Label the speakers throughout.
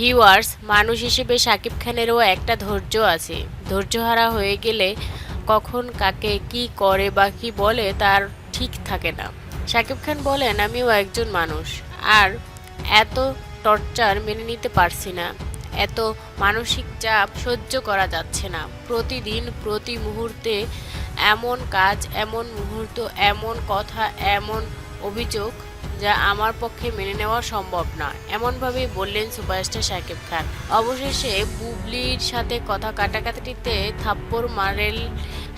Speaker 1: Viewers, মানুষ হিসেবে শাকিব খানেরও একটা ধৈর্য আছে। ধৈর্যহারা হয়ে গেলে কখন কাকে কি করে বা কি বলে তার ঠিক থাকে না। শাকিব খান বলেন, আমিও একজন মানুষ। আর এত টর্চার মেনে নিতে পারছি না। এত মানসিক চাপ সহ্য করা যাচ্ছে না। প্রতিদিন, প্রতি মুহূর্তে এমন কাজ, এমন মুহূর্ত, এমন কথা, এমন অভিযোগ যা আমার পক্ষে মেনে নেওয়া সম্ভব না এমনভাবেই বললেন সুপারস্টার শাকিব খান। অবশেষে বুবলির সাথে কথা কাটাকাটিতে থাপ্পড় মারেল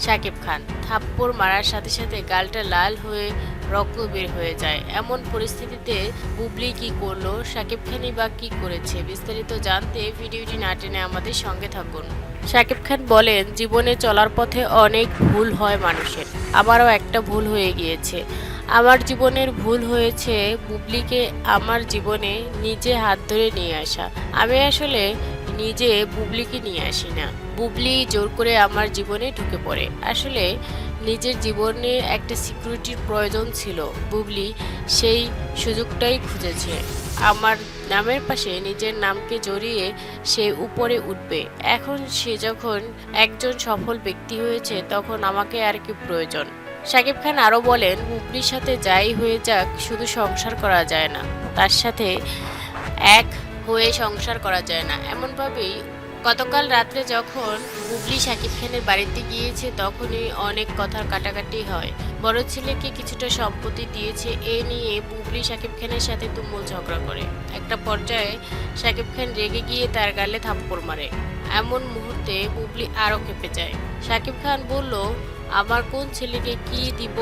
Speaker 1: শাকিব খান। থাপ্পড় মারার সাথে সাথে গালটা লাল হয়ে রক্ত বের হয়ে যায়। এমন পরিস্থিতিতে বুবলি কি করল, শাকিব খানই বা কি করেছে, বিস্তারিত জানতে ভিডিওটি না টেনে আমাদের সঙ্গে থাকুন। শাকিব খান বলেন, জীবনে চলার পথে অনেক ভুল হয় মানুষের। আমারও একটা ভুল হয়ে গিয়েছে। আমার জীবনের ভুল হয়েছে বুবলিকে আমার জীবনে নিজে হাত ধরে নিয়ে আসা। আমি আসলে নিজে বুবলিকে নিয়ে আসি না। বুবলি জোর করে আমার জীবনে ঢুকে পড়ে। আসলে নিজের জীবনে একটা সিকিউরিটির প্রয়োজন ছিল। বুবলি সেই সুযোগটাই খুঁজেছে। আমার নামের পাশে নিজের নামকে জড়িয়ে সে উপরে উঠবে। এখন সে যখন একজন সফল ব্যক্তি হয়েছে, তখন আমাকে আর কি প্রয়োজন? শাকিব খান আরও বলেন হুগলির সাথে যাই হয়ে যাক, শুধু সংসার করা যায় না। তার সাথে এক হয়ে সংসার করা যায় না। এমনভাবেই গতকাল রাত্রে যখন বুবলি শাকিব খানের বাড়িতে গিয়েছে, তখনই অনেক কথার কাটাকাটি হয়। বড় ছেলেকে কিছুটা সম্পত্তি দিয়েছে, এ নিয়ে বুবলি শাকিব খানের সাথে তুমুল ঝগড়া করে। একটা পর্যায়ে শাকিব খান রেগে গিয়ে তার গালে থাপ্পড় মারে। এমন মুহূর্তে বুবলি আরও কেঁপে যায়। শাকিব খান বলল, আমার কোন ছেলেকে কি দিব?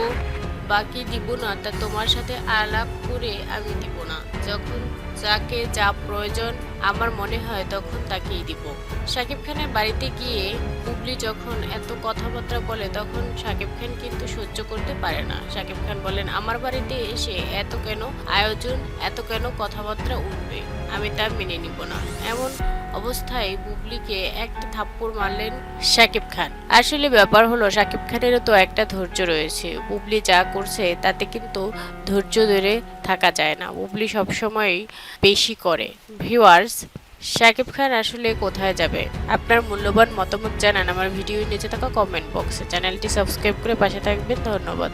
Speaker 1: বা কি দিব না, তা তোমার সাথে আলাপ করে আমি দিব না। যখন যাকে যা প্রয়োজন আমার মনে হয় তখন তাকেই দিব। শাকিব খানের বাড়িতে গিয়ে বুবলি যখন এত কথাবার্তা বলে, তখন শাকিব খান কিন্তু সহ্য করতে পারে না। শাকিব খান বলেন আমার বাড়িতে এসে এত কেন আয়োজন, এত কেন কথাবার্তা উঠবে? আমি তা মেনে নিব না। এমন অবস্থায় বুবলিকে একটা থাপ্পড় মারলেন শাকিব খান। আসলে ব্যাপার হলো শাকিব খানেরও তো একটা ধৈর্য রয়েছে। বুবলি যা করছে, তাতে কিন্তু ধৈর্য ধরে থাকা যায় না। বুবলি সবসময় বেশি করে। ভিউয়ার্স শাকিব খান আসলে কোথায় যাবে? আপনার মূল্যবান মতামত জানান। আমার ভিডিওর নিচে থাকা কমেন্ট বক্সে চ্যানেলটি সাবস্ক্রাইব করে পাশে থাকবেন। ধন্যবাদ।